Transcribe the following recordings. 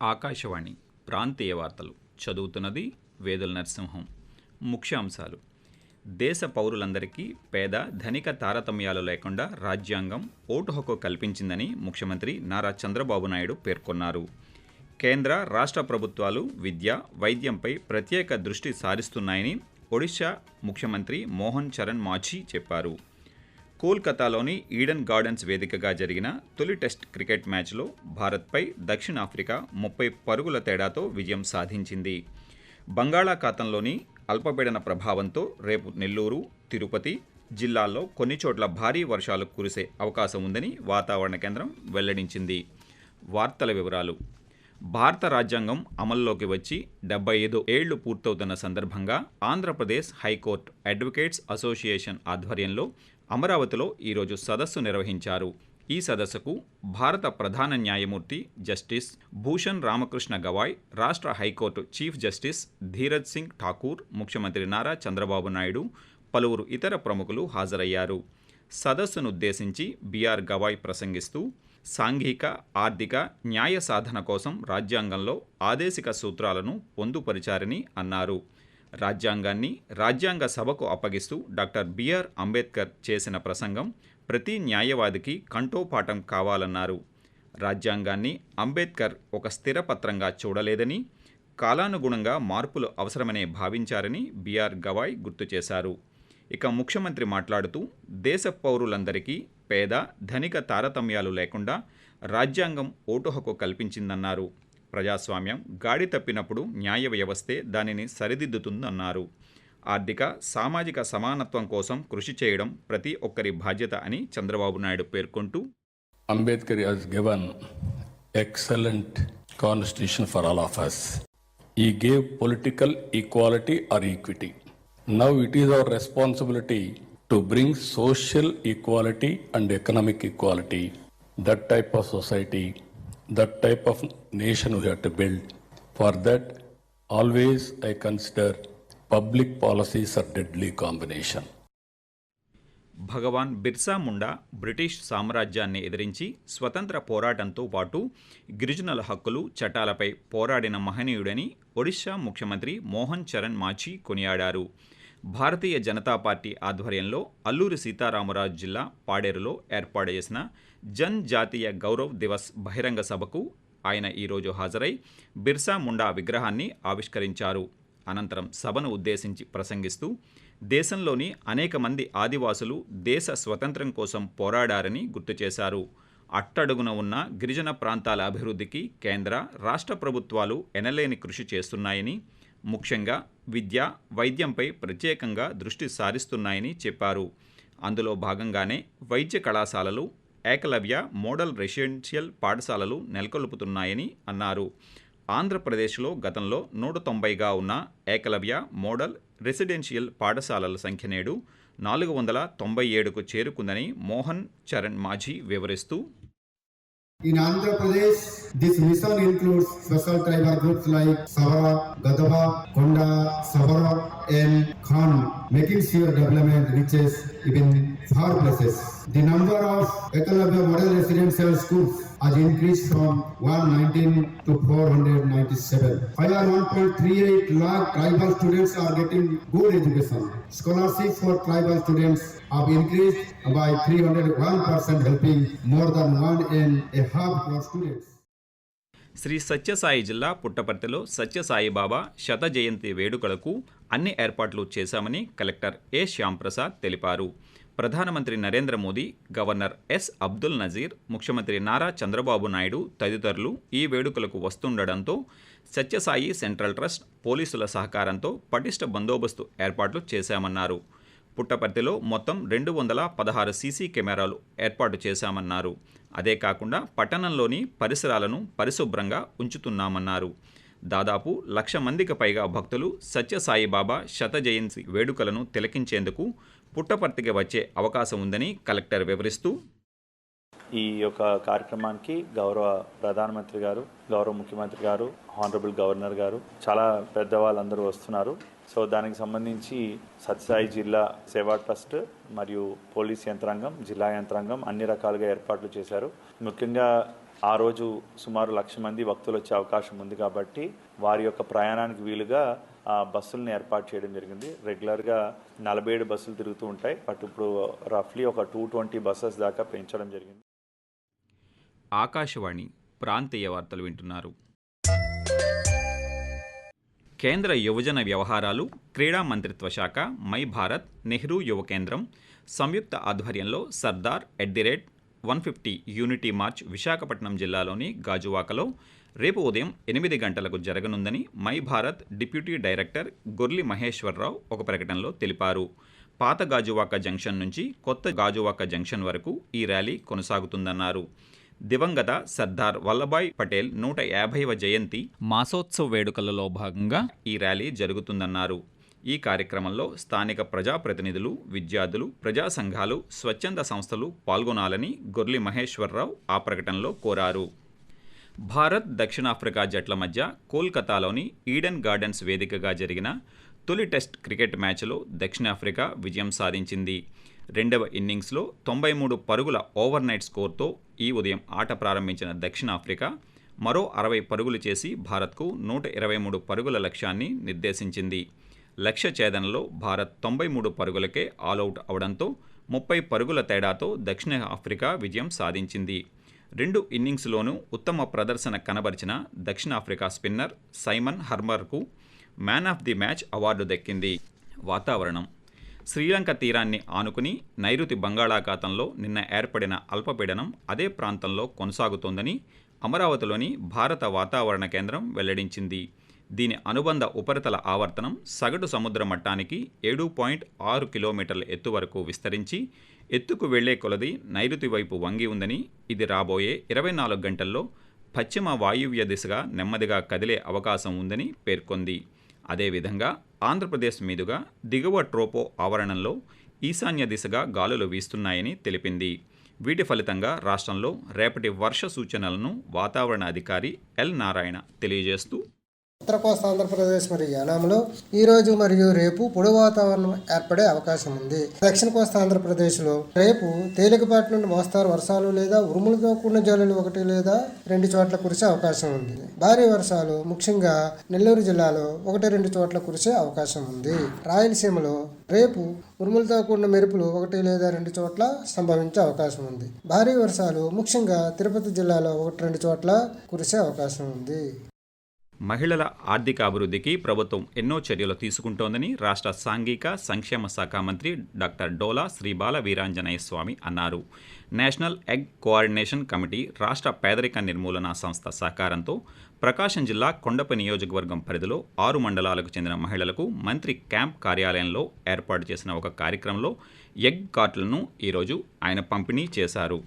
ఆకాశవాణి ప్రాంతీయ వార్తలు చదువుతున్నది వేదుల నరసింహం. ముఖ్యాంశాలు. దేశ పౌరులందరికీ పేద ధనిక తారతమ్యాలు లేకుండా రాజ్యాంగం ఓటు హక్కు కల్పించిందని ముఖ్యమంత్రి నారా చంద్రబాబు నాయుడు పేర్కొన్నారు. కేంద్ర రాష్ట్ర ప్రభుత్వాలు విద్య వైద్యంపై ప్రత్యేక దృష్టి సారిస్తున్నాయని ఒడిశా ముఖ్యమంత్రి మోహన్ చరణ్ మాఝీ చెప్పారు. కోల్కతాలోని ఈడెన్ గార్డెన్స్ వేదికగా జరిగిన తొలి టెస్ట్ క్రికెట్ మ్యాచ్లో భారత్పై దక్షిణాఫ్రికా ముప్పై పరుగుల తేడాతో విజయం సాధించింది. బంగాళాఖాతంలోని అల్పపీడన ప్రభావంతో రేపు నెల్లూరు తిరుపతి జిల్లాల్లో కొన్ని చోట్ల భారీ వర్షాలు కురిసే అవకాశం ఉందని వాతావరణ కేంద్రం వెల్లడించింది. వార్తల వివరాలు. భారత రాజ్యాంగం అమల్లోకి వచ్చి డెబ్బై ఐదు ఏళ్ళు పూర్తవుతున్న సందర్భంగా ఆంధ్రప్రదేశ్ హైకోర్టు అడ్వకేట్స్ అసోసియేషన్ ఆధ్వర్యంలో అమరావతిలో ఈరోజు సదస్సు నిర్వహించారు. ఈ సదస్సుకు భారత ప్రధాన న్యాయమూర్తి జస్టిస్ భూషణ్ రామకృష్ణ గవాయ్ రాష్ట్ర high court chief justice Dhiraj Singh Thakur ముఖ్యమంత్రి నారా చంద్రబాబు నాయుడు పలువురు ఇతర ప్రముఖులు హాజరయ్యారు. సదస్సునుద్దేశించి బీఆర్ గవాయ్ ప్రసంగిస్తూ సాంఘిక ఆర్థిక న్యాయ సాధన కోసం రాజ్యాంగంలో ఆదేశిక సూత్రాలను పొందుపరిచారని అన్నారు. రాజ్యాంగాన్ని రాజ్యాంగ సభకు అప్పగిస్తూ డాక్టర్ బిఆర్ అంబేద్కర్ చేసిన ప్రసంగం ప్రతి న్యాయవాదికి కంఠోపాఠం కావాలన్నారు. రాజ్యాంగాన్ని అంబేద్కర్ ఒక స్థిరపత్రంగా చూడలేదని కాలానుగుణంగా మార్పులు అవసరమనే భావించారని బీఆర్ గవాయ్ గుర్తు చేశారు. ఇక ముఖ్యమంత్రి మాట్లాడుతూ దేశ పౌరులందరికీ పేద ధనిక తారతమ్యాలు లేకుండా రాజ్యాంగం ఓటు హక్కు కల్పించిందన్నారు. ప్రజాస్వామ్యం గాడి తప్పినప్పుడు న్యాయ వ్యవస్థే దానిని సరిదిద్దుతుందన్నారు. ఆర్థిక సామాజిక సమానత్వం కోసం కృషి చేయడం ప్రతి ఒక్కరి బాధ్యత అని చంద్రబాబు నాయుడు పేర్కొంటూ Ambedkar has given excellent constitution for all of us he gave political equality or equity now it is our responsibility to bring social equality and economic equality that type of society that type of nation we have to build for that always I consider public policies are deadly combination Bhagwan Birsa Munda British సామ్రాజ్యాన్ని ఎదిరించి స్వతంత్ర పోరాటంతో పాటు గిరిజనుల హక్కులు చట్టాలపై పోరాడిన మహనీయుడని ఒడిశా ముఖ్యమంత్రి మోహన్ చరణ్ మాచి కొనియాడారు భారతీయ జనతా పార్టీ ఆధ్వర్యంలో అల్లూరి సీతారామరాజు జిల్లా పాడేరులో ఏర్పాటు చేసిన జన్ జాతీయ గౌరవ్ దివస్ బహిరంగ సభకు ఆయన ఈరోజు హాజరై బిర్సా ముండా విగ్రహాన్ని ఆవిష్కరించారు. అనంతరం సభను ఉద్దేశించి ప్రసంగిస్తూ దేశంలోని అనేక మంది ఆదివాసులు దేశ స్వతంత్రం కోసం పోరాడారని గుర్తు చేశారు. అట్టడుగున ఉన్న గిరిజన ప్రాంతాల అభివృద్ధికి కేంద్ర రాష్ట్ర ప్రభుత్వాలు ఎనలేని కృషి చేస్తున్నాయని ముఖ్యంగా విద్య వైద్యంపై ప్రత్యేకంగా దృష్టి సారిస్తున్నాయని చెప్పారు. అందులో భాగంగానే వైద్య కళాశాలలు ఏకలవ్య మోడల్ రెసిడెన్షియల్ పాఠశాలలు నెలకొల్పుతున్నాయని అన్నారు. ఆంధ్రప్రదేశ్లో గతంలో నూట తొంభైగా ఉన్న ఏకలవ్య మోడల్ రెసిడెన్షియల్ పాఠశాలల సంఖ్య నేడు నాలుగు వందల తొంభై ఏడుకు చేరుకుందని మోహన్ చరణ్ మాఝీ వివరిస్తూ In Andhra Pradesh, this mission includes special tribal groups like Savara, Gadava, Konda, Savara, and Khan, making sure development reaches even far places. The number of Ekalavya model residential schools has increased from 119 to 497. Higher 1.38 lakh tribal students are getting good education. Scholarship for tribal students have increased by 301%, helping more than one and a half crore students. Shri Sathya Sai జిల్లా పుట్టపర్తిలో సత్యసాయి బాబా శత జయంతి వేడుకలకు అన్ని ఏర్పాట్లు చేశామని collector ఏ శ్యాంప్రసాద్ తెలిపారు ప్రధానమంత్రి Narendra Modi governor S. Abdul Nazeer ముఖ్యమంత్రి నారా చంద్రబాబు నాయుడు తదితరులు ఈ వేడుకలకు వస్తుండడంతో సత్యసాయి సెంట్రల్ ట్రస్ట్ పోలీసుల సహకారంతో పటిష్ట బందోబస్తు ఏర్పాట్లు చేశామన్నారు. పుట్టపర్తిలో మొత్తం రెండు వందల పదహారు సీసీ కెమెరాలు ఏర్పాటు చేశామన్నారు. అదే కాకుండా పట్టణంలోని పరిసరాలను పరిశుభ్రంగా ఉంచుతున్నామన్నారు. దాదాపు లక్ష మందికి పైగా భక్తులు సత్యసాయిబాబా శత జయంతి వేడుకలను తిలకించేందుకు పుట్టపర్తికి వచ్చే అవకాశం ఉందని కలెక్టర్ వివరిస్తూ ఈ యొక్క కార్యక్రమానికి గౌరవ ప్రధానమంత్రి గారు గౌరవ ముఖ్యమంత్రి గారు హానరబుల్ గవర్నర్ గారు చాలా పెద్దవాళ్ళందరూ వస్తున్నారు. సో దానికి సంబంధించి సత్యసాయి జిల్లా సేవా ట్రస్ట్ మరియు పోలీస్ యంత్రాంగం జిల్లా యంత్రాంగం అన్ని రకాలుగా ఏర్పాట్లు చేశారు. ముఖ్యంగా ఆ రోజు సుమారు లక్ష మంది భక్తులు వచ్చే అవకాశం ఉంది కాబట్టి వారి యొక్క ప్రయాణానికి వీలుగా ఆ బస్సులను ఏర్పాటు చేయడం జరిగింది. రెగ్యులర్గా నలభై ఏడు బస్సులు తిరుగుతూ ఉంటాయి. బట్ ఇప్పుడు రఫ్లీ ఒక టూ ట్వంటీ బస్సెస్ దాకా పెంచడం జరిగింది. ఆకాశవాణి ప్రాంతీయ వార్తలు వింటున్నారు. కేంద్ర యువజన వ్యవహారాలు క్రీడా మంత్రిత్వ శాఖ మై భారత్ నెహ్రూ యువ కేంద్రం సంయుక్త ఆధ్వర్యంలో Sardar at the rate one fifty unity march Visakhapatnam జిల్లాలోని గాజువాకలో రేపు ఉదయం ఎనిమిది గంటలకు జరగనుందని my Bharat deputy director Gorli Maheswararao ఒక ప్రకటనలో తెలిపారు. పాత గాజువాక జంక్షన్ నుంచి కొత్త గాజువాక జంక్షన్ వరకు ఈ ర్యాలీ కొనసాగుతుందన్నారు. దివంగత సర్దార్ వల్లభాయ్ పటేల్ నూట యాభైవ జయంతి మాసోత్సవ వేడుకలలో భాగంగా ఈ ర్యాలీ జరుగుతుందన్నారు. ఈ కార్యక్రమంలో స్థానిక ప్రజాప్రతినిధులు విద్యార్థులు ప్రజా సంఘాలు స్వచ్ఛంద సంస్థలు పాల్గొనాలని గొర్లి మహేశ్వరరావు ఆ ప్రకటనలో కోరారు. భారత్ దక్షిణాఫ్రికా జట్ల మధ్య కోల్కతాలోని ఈడెన్ గార్డెన్స్ వేదికగా జరిగిన తొలి టెస్ట్ క్రికెట్ మ్యాచ్లో దక్షిణాఫ్రికా విజయం సాధించింది. రెండవ ఇన్నింగ్స్లో తొంభై మూడు పరుగుల ఓవర్ నైట్ స్కోర్తో ఈ ఉదయం ఆట ప్రారంభించిన దక్షిణాఫ్రికా మరో అరవై పరుగులు చేసి భారత్కు నూట ఇరవై మూడు పరుగుల లక్ష్యాన్ని నిర్దేశించింది. లక్ష్య ఛేదనలో భారత్ తొంభై మూడు పరుగులకే ఆలౌట్ అవడంతో ముప్పై పరుగుల తేడాతో దక్షిణాఫ్రికా విజయం సాధించింది. రెండు ఇన్నింగ్స్లోనూ ఉత్తమ ప్రదర్శన కనబరిచిన దక్షిణాఫ్రికా spinner Simon హర్మర్కు man of the match award దక్కింది. వాతావరణం. శ్రీలంక తీరాన్ని ఆనుకుని నైరుతి బంగాళాఖాతంలో నిన్న ఏర్పడిన అల్పపీడనం అదే ప్రాంతంలో కొనసాగుతోందని అమరావతిలోని భారత వాతావరణ కేంద్రం వెల్లడించింది. దీని అనుబంధ ఉపరితల ఆవర్తనం సగటు సముద్ర మట్టానికి ఏడు పాయింట్ ఆరు కిలోమీటర్ల ఎత్తు వరకు విస్తరించి ఎత్తుకు వెళ్ళే కొలది నైరుతి వైపు వంగి ఉందని ఇది రాబోయే ఇరవై నాలుగు గంటల్లో పశ్చిమ వాయువ్య దిశగా నెమ్మదిగా కదిలే అవకాశం ఉందని పేర్కొంది. అదేవిధంగా ఆంధ్రప్రదేశ్ మీదుగా దిగువ ట్రోపో ఆవరణంలో ఈశాన్య దిశగా గాలులు వీస్తున్నాయని తెలిపింది. వీటి ఫలితంగా రాష్ట్రంలో రేపటి వర్ష సూచనలను వాతావరణ అధికారి ఎల్ నారాయణ తెలియజేస్తూ ఉత్తర కోస్తా ఆంధ్రప్రదేశ్ మరియు యానాములో ఈ రోజు మరియు రేపు పొడి వాతావరణం ఏర్పడే అవకాశం ఉంది. దక్షిణ కోస్తా ఆంధ్రప్రదేశ్లో రేపు తేలికపాటి నుండి మోస్తారు వర్షాలు లేదా ఉరుములతో కూడిన జల్లులు ఒకటి లేదా రెండు చోట్ల కురిసే అవకాశం ఉంది. భారీ వర్షాలు ముఖ్యంగా నెల్లూరు జిల్లాలో ఒకటి రెండు చోట్ల కురిసే అవకాశం ఉంది. రాయలసీమలో రేపు ఉరుములతో కూడిన మెరుపులు ఒకటి లేదా రెండు చోట్ల సంభవించే అవకాశం ఉంది. భారీ వర్షాలు ముఖ్యంగా తిరుపతి జిల్లాలో ఒకటి రెండు చోట్ల కురిసే అవకాశం ఉంది. మహిళల ఆర్థిక అభివృద్ధికి ప్రభుత్వం ఎన్నో చర్యలు తీసుకుంటోందని రాష్ట్ర సాంఘిక సంక్షేమ శాఖ మంత్రి డాక్టర్ డోలా శ్రీ బాల వీరాంజనేయ స్వామి అన్నారు. నేషనల్ ఎగ్ కోఆర్డినేషన్ కమిటీ రాష్ట్ర పేదరిక నిర్మూలన సంస్థ సహకారంతో ప్రకాశం జిల్లా కొండప నియోజకవర్గం పరిధిలో ఆరు మండలాలకు చెందిన మహిళలకు మంత్రి క్యాంప్ కార్యాలయంలో ఏర్పాటు చేసిన ఒక కార్యక్రమంలో ఎగ్ కార్టులను ఈరోజు ఆయన పంపిణీ చేశారు.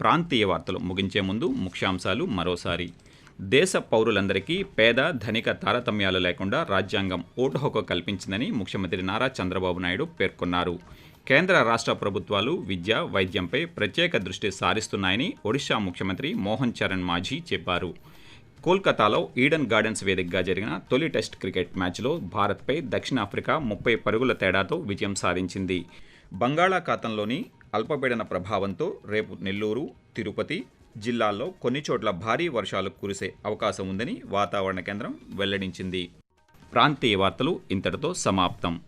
ప్రాంతీయ వార్తలు ముగించే ముందు ముఖ్యాంశాలు మరోసారి. దేశ పౌరులందరికీ పేద ధనిక తారతమ్యాలు లేకుండా రాజ్యాంగం ఓటు హక్కు కల్పించిందని ముఖ్యమంత్రి నారా చంద్రబాబు నాయుడు పేర్కొన్నారు. కేంద్ర రాష్ట్ర ప్రభుత్వాలు విద్య వైద్యంపై ప్రత్యేక దృష్టి సారిస్తున్నాయని ఒడిశా ముఖ్యమంత్రి మోహన్ చరణ్ మాఝీ చెప్పారు. కోల్కతాలో ఈడెన్ గార్డెన్స్ వేదికగా జరిగిన తొలి టెస్ట్ క్రికెట్ మ్యాచ్లో భారత్పై దక్షిణాఫ్రికా ముప్పై పరుగుల తేడాతో విజయం సాధించింది. బంగాళాఖాతంలోని అల్పపీడన ప్రభావంతో రేపు నెల్లూరు తిరుపతి జిల్లాల్లో కొన్ని చోట్ల భారీ వర్షాలు కురిసే అవకాశం ఉందని వాతావరణ కేంద్రం వెల్లడించింది. ప్రాంతీయ వార్తలు ఇంతటితో సమాప్తం.